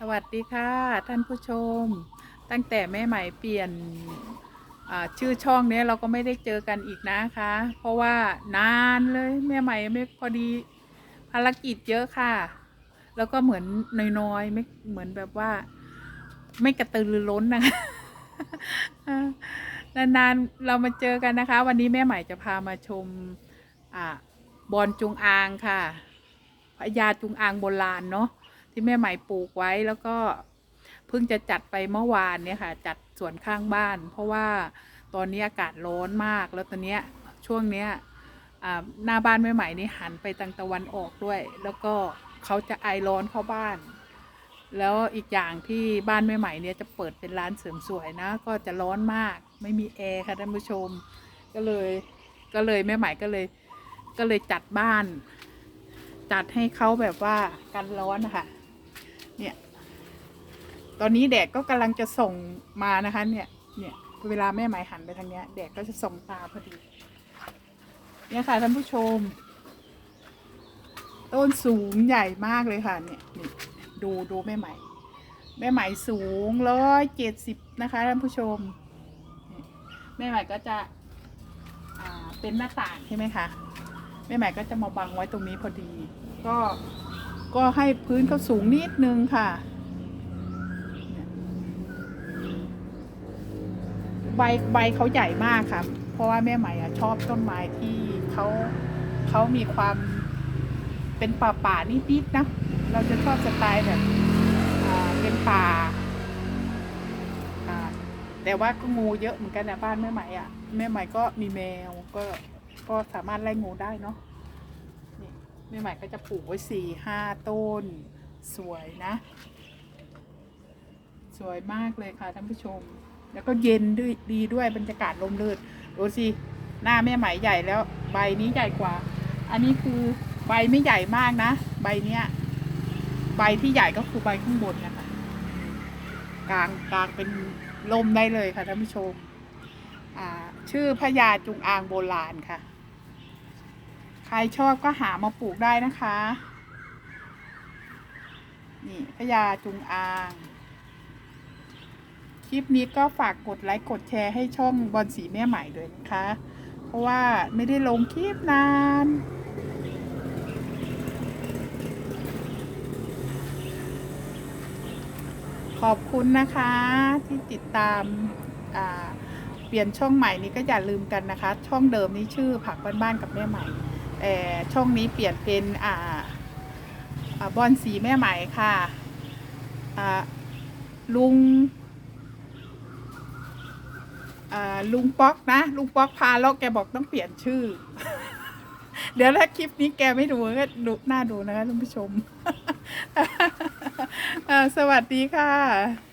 สวัสดีค่ะท่านผู้ชม ตั้งแต่แม่ใหม่เปลี่ยนชื่อช่องเนี้ยเราก็ไม่ได้เจอกันอีกนะคะ เพราะว่านานเลยแม่ใหม่ไม่พอดีภารกิจเยอะค่ะ แล้วก็เหมือนน้อยๆไม่เหมือนแบบว่า ไม่กระตือรือร้นนะคะนานๆเรามาเจอกันนะคะ วันนี้แม่ใหม่จะพามาชมอ่าบอนจุงอางค่ะพญาจุงอางโบราณเนาะ ที่แม่ใหม่ปลูกไว้แล้วก็เพิ่งจะจัดไปเมื่อวานเนี่ยค่ะ จัดสวนข้างบ้าน เพราะว่าตอนนี้อากาศร้อนมากแล้วตอนเนี้ยช่วงเนี้ยหน้าบ้านแม่ใหม่นี่หันไปทางตะวันออกด้วย แล้วก็เขาจะไอร้อนเข้าบ้าน แล้วอีกอย่างที่บ้านแม่ใหม่เนี่ยจะเปิดเป็นร้านเสริมสวยนะ ก็จะร้อนมาก ไม่มีแอร์ค่ะท่านผู้ชม ก็เลยก็เลยแม่ใหม่ก็เลย ก็เลยจัดบ้าน จัดให้เขาแบบว่ากันร้อนนะคะ เนี่ย ตอนนี้แดดก็กำลังจะส่งมานะคะ เนี่ยเนี่ยเวลาแม่ไหมายหันไปทางเนี้ยแดดก็จะส่งตาพอดี เนี่ยค่ะท่านผู้ชม ต้นสูงใหญ่มากเลยค่ะเนี่ยนี่ดูดูแม่ไหมแม่ไหมสูงร้อยเจ็ดสิบนะคะท่านผู้ชม แม่ไหมก็จะเป็นหน้าต่างใช่ไหมคะแม่ใหม่ก็จะมาบังไว้ตรงนี้พอดี ก็ ก็ให้พื้นเขาสูงนิดนึงค่ะ ใบใบเขาใหญ่มากค่ะ เพราะว่าแม่ใหม่อะชอบต้นไม้ที่เขาเขามีความเป็นป่าป่านิดๆนะ เราจะชอบสไตล์แบบเป็นป่า แต่ว่าก็งูเยอะเหมือนกันนะบ้านแม่ใหม่อะ แม่ใหม่ก็มีแมวก็ก็สามารถไล่งูได้เนาะ ใหม่ก็จะปลูกไว้สี่ห้าต้น สวยนะ สวยมากเลยค่ะท่านผู้ชม แล้วก็เย็นด้วยดีด้วยบรรยากาศลมลื่นดูสิหน้าแม่ไหมใหญ่แล้ว ใบนี้ใหญ่กว่า อันนี้คือใบไม่ใหญ่มากนะ ใบเนี้ย ใบที่ใหญ่ก็คือใบข้างบนนะคะกลางกลางเป็นลมได้เลยค่ะท่านผู้ชม อ่า ชื่อพญาจุงอางโบราณค่ะ ใครชอบก็หามาปลูกได้นะคะ นี่พญาจุงอาง คลิปนี้ก็ฝากกดไลค์กดแชร์ให้ช่องบอลสีแม่ใหม่ด้วยนะคะ เพราะว่าไม่ได้ลงคลิปนานขอบคุณนะคะที่ติดตามาเปลี่ยนช่องใหม่นี้ก็อย่าลืมกันนะคะ ช่องเดิมนี้ชื่อผักบ้านๆกับแม่ใหม่ ช่องนี้เปลี่ยนเป็นอ่าอ่าบอนสีแม่ใหม่ค่ะอ่าลุงอ่าลุงป๊อกนะ ลุงป๊อกพาแล้วแกบอกต้องเปลี่ยนชื่อ เดี๋ยวถ้าคลิปนี้แกไม่ดูก็ดูหน่าดูนะคะท่านผู้ชม สวัสดีค่ะ